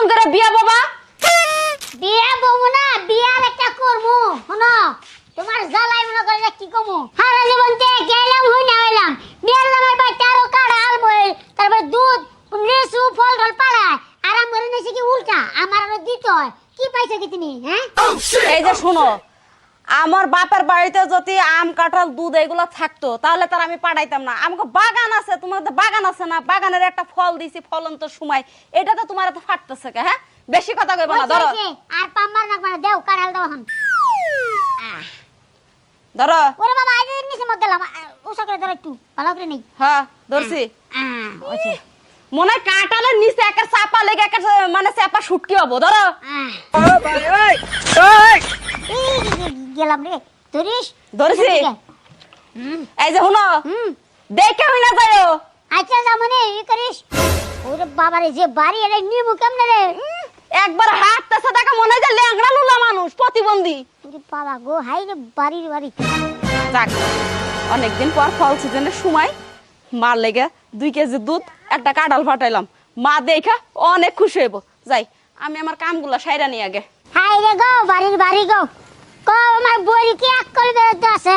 নতুন করে বিয়া বাবা? বিয়া বমু না বিয়া একটা করমু শোনো তোমার জ্বালাই মনে করে কি কমু সারা জীবন তে গেলাম হই না হইলাম। বিয়ার নামের বাচ্চা আরও কাড়া আলবই তারপর দুধ লিচু ফল টল পাড়ায়। আরাম করে নেছে কি উল্টা? আমার আরও দিত কি পাইছো কি তুমি হ্যাঁ? এই যে শুনো আমার বাপের বাড়িতে যদি আম কাঁঠাল দুধ এগুলো থাকতো তাহলে তার আমি পাঠাইতাম না। আমাকে বাগান আছে তোমাদের বাগান আছে না? বাগানের একটা ফল দিছি ফলন্ত সময়। এটা তো তোমার এত ফাটতেছে কে হ্যাঁ? বেশি কথা কইব না ধরো। আর পাম্বার না করে দেও কাড়াল দাও হন ধরো। ওরে বাবা আজ নিচে মত গেলাম উষা করে ধরো একটু ভালো করে নেই। হ্যাঁ ধরছি। হয়েছে। মনে হয় কাঁঠালের নিচে একটা চাপা লেগে একটা মানে চাপা শুটকি হব ধরো। গেলাম রে ধরিস? ধরছি। এই যে শুনো দেখে হই না যাইও। আচ্ছা যা মানে ই করিস। ওরে বাবারে যে বাড়ি এলে নিমু কেমনে রে? একবার হাঁটতেছে দেখা মনে হয় যে ল্যাংড়া লুলা মানুষ প্রতিবন্ধী। ওরে বাবা গো হাই রে বাড়ির বাড়ি। যাক অনেকদিন পর ফল সিজনের সময় মার লেগে দুই কেজি দুধ একটা কাঁঠাল ফাটাইলাম। মা দেখা অনেক খুশি হইব। যাই আমি আমার কামগুলা সাইরা নিয়ে আগে। হাই রে গো বাড়ির বাড়ি গো। কো আমার বড়ি কি এক করে বেরোতে আছে?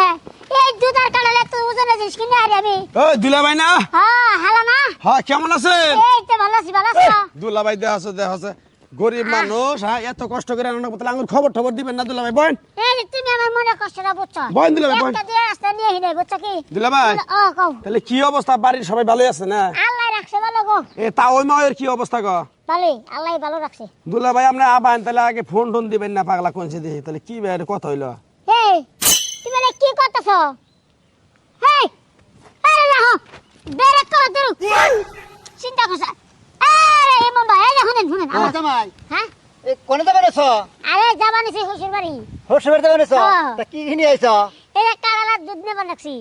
এই দুধার কাটালে তো ওজন জিনিস কিনে আরে আমি। ও দুলাভাই না হ্যাঁ হালা না হ্যাঁ কেমন আছেন? এই তো ভালো আছি ভালো আছো? দুলাভাই দেহ আছে দেহ আছে। গরিব মানুষ হ্যাঁ এত কষ্ট করে রান্না করতে আঙুর খবর খবর দিবেন না দুলাভাই বোন। এই তুমি আমার মনে কষ্টটা বুঝছ? বইন দিলে ভাই, বইন। একটা দিয়ে রাস্তা নিয়ে হিনে বুঝছ কি? দুলাভাই ও কও। তাহলে কি অবস্থা? বাড়ির সবাই ভালোই আছে না? আল্লাহ রাখছে ভালো গো। এ তা ওই মায়ের কি অবস্থা গো? ভালোই আল্লাহ ভালো রাখছে। দুলাভাই আপনি আবান তাহলে আগে ফোন টোন দিবেন না পাগলা কোনছে দেখি তাহলে কি কথা হইল? এই তুমি কি করতেছ হেই আরে না হো বেরে করো তুই চিন্তা করছ আরে এই মুম্বাই এই যে শুনেন শুনেন আমার জামাই? হ্যাঁ? কোনে যাবে রেছ আরে যাবানি সে শ্বশুর বাড়ি। হোসে বেড়ে যাবে রেছ। তা কি কিনে আইছ? এই কারালার দুধ নেবার রাখছি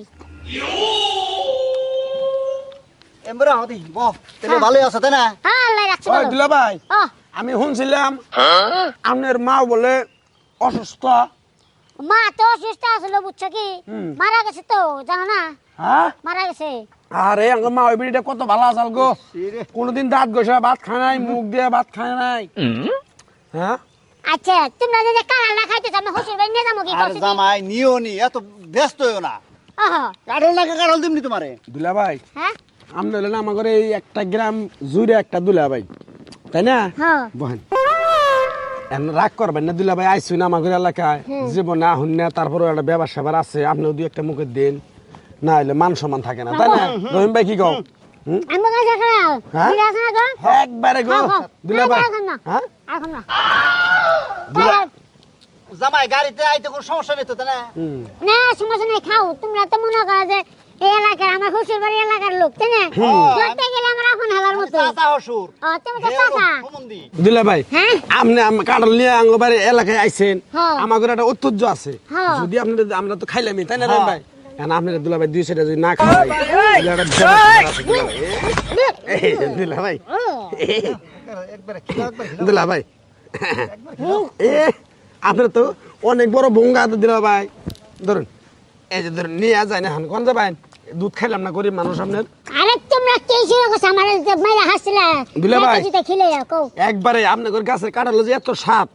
এমবরা হদি বহ। তাহলে ভালোই আছে তাই না? হ্যাঁ আল্লাহ রাখছে ভালো। আমি শুনছিলাম আপনার মা বলে অসুস্থ। মা তো অসুস্থ আসলো বুঝছ কি? হুম। মারা গেছে তো জানো না? হ্যাঁ? মারা গেছে। আরে আমার মা ওই বিড়িটা কত ভালো আসাল গো। কোনোদিন দাঁত ঘষে ভাত খায় নাই মুখ দিয়ে ভাত খায় নাই। হ্যাঁ? আচ্ছা তোমরা যে কারালা খাইতে আমি শ্বশুর বাড়ি নিয়ে যাব কি আর জামাই নিও নি এত ব্যস্ত হইও না। ওহো। কাঠল না কাঠল দিমনি তোমারে? দুলাভাই হ্যাঁ? আপনি হলেন আমার ঘরে এই একটা গ্রাম জুড়ে একটা দুলাভাই। তাই না? হ্যাঁ। বহেন। রাগ করবেন না দুলাভাই আইসুন আমার ঘরে এলাকায়। জীবনে আহুন না তারপরে একটা ব্যবসা আছে আপনিও দুই একটা মুখে দেন। না হলে মান সম্মান থাকে না তাই না? রহিম ভাই কি কও? খাও হ্যাঁ? একবারে গো না। হ্যাঁ? এখন না। জামাই গাড়িতে আইতে কোনো সমস্যা নেই তো না? না সমস্যা নেই খাও। তোমরা তো মনে করো যে এই এলাকার আমার শ্বশুর বাড়ি এলাকার লোক তাই না? ধরতে গেলে আমার এখন হালার মতো। চাচা হসুর ও তুমি তো চাচা। সম্বন্ধী। দুলাভাই আপনি এলাকায় আইছেন। হ্যাঁ। আমার ঘরে একটা ঐতিহ্য আছে। যদি আপনার আমরা তো খাইলামই তাই না রহিম ভাই? এখন আপনার দুলাভাই দুই সেটা যদি না খাওয়াই দুলাভাই। দুলাভাই। দুলাভাই। আপনার তো অনেক বড় বঙ্গা তো দিলা ভাই ধরুন এই যে ধরুন নিয়ে যায় না হান কোন যাবেন? দুধ খাইলাম না গরিব মানুষ আপনার। আরে তোমরা কে ছিল গো আমার যে মাইরা দিলে ভাই। খিলে কও। একবারে আপনার গাছের কাটালো যে এত স্বাদ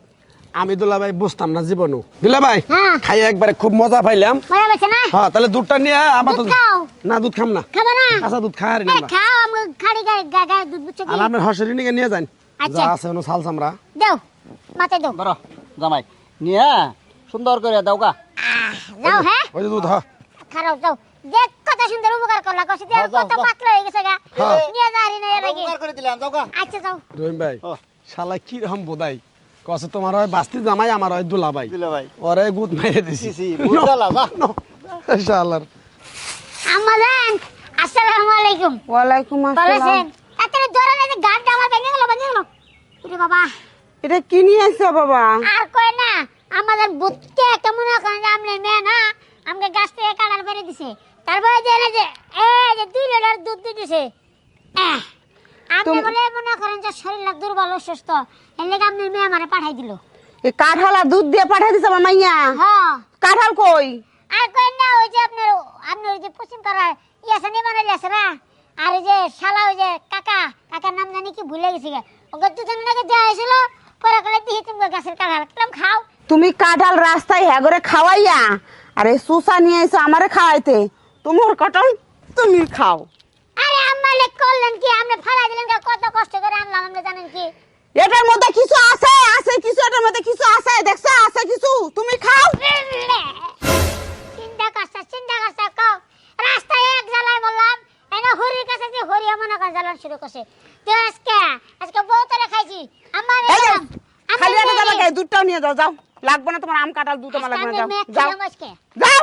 আমি দুলা ভাই বুঝতাম না জীবনও দিলা ভাই। খাই একবারে খুব মজা পাইলাম। না? হ্যাঁ তাহলে দুধটা নিয়ে আমার তো না দুধ খাম না। না? দুধ খাই না হ্যাঁ, আর আপনার হসরি নিয়ে নিয়ে যান। আচ্ছা। যা আছে ওনো সাল সামরা দাও মাথায় দাও। বড় জামাই। নিয়ে সুন্দর করে দাও গা। যাও হ্যাঁ? ওই দুধ হ্যাঁ। যাও যে কত সুন্দর উপকার করলা কষি দিয়ে হ্যাঁ, কত পাতলা হয়ে গেছে গা। হ্যাঁ। নিয়ে যা রে নিয়ে লাগি উপকার করে দিলাম যাও গা। আচ্ছা যাও। রহিম ভাই। শালা কি রকম বোধাই। কসে তোমার হয় বাস্তি জামাই আমার হয় দুলা ভাই ওরে গুদ মেরে দিছি। শালার আমাদের আসসালামু আলাইকুম। ওয়ালাইকুম বলেছেন এত ধরে না যে গানটা আমার ভেঙে গেল ভেঙে গেল। ওরে বাবা। এটা কি নিয়ে আসছো বাবা? আর কয় না আমাদের বুদ্ধি একটা মনে করেন যে আমনে মেয়ে না আমাকে গাছ থেকে কাটার বেড়ে দিছে। তারপরে যে যে এই যে দুই লিটার দুধ দিছে। আহ, আপনি বলে মনে করেন যে শরীর দুর্বল অসুস্থ এর লেগে আপনার মেয়ে আমারে পাঠাই দিল। এই কাঁঠাল দুধ দিয়ে পাঠিয়ে দিছে আমার মাইয়া। হ্যাঁ। কাঁঠাল কই? আর কই না ওই যে আপনার আপনার ওই যে পশ্চিম পাড়ায় ইয়াসানি বানাইলে আছে না? আর ওই যে শালা ওই যে কাকা কাকার নাম জানি কি ভুলে গেছি গে। ওকে দুজন নাকি দেওয়া হয়েছিল পরে করে দিয়ে তুমি গাছের কাঁঠাল খাও। তুমি কাঁঠাল রাস্তায় হ্যাগরে খাওয়াইয়া আরে সুসা নিয়ে এসে আমারে খাওয়াইতে তোমার কাঁঠাল তুমি খাও। করলেন কি আমরা ফালা দিলেন কত কষ্ট করে আনলাম আমরা জানেন কি? এটার মধ্যে কিছু আছে আছে কিছু এটার মধ্যে কিছু আছে দেখছ আছে কিছু? তুমি খাও। চিন্তা করছে চিন্তা করছে কও। রাস্তায় এক জ্বালায় বললাম এনে হরির কাছে যে হরি মনে করে জ্বালান শুরু করছে। তো আজকে আজকে বউ খাইছি। আম্মা আমি এই যে, গেলাম। আমি খালি একটা। যাবে কে দুধটাও নিয়ে যাও যাও। লাগবে না তোমার আম কাঁঠাল দুধ আমার লাগবে না যাও। যাও। যাও।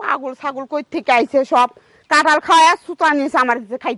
পাগল ছাগল কই থেকে আইছে সব? কাঁঠাল খাওয়া সুতা নিয়েছে আমার খাই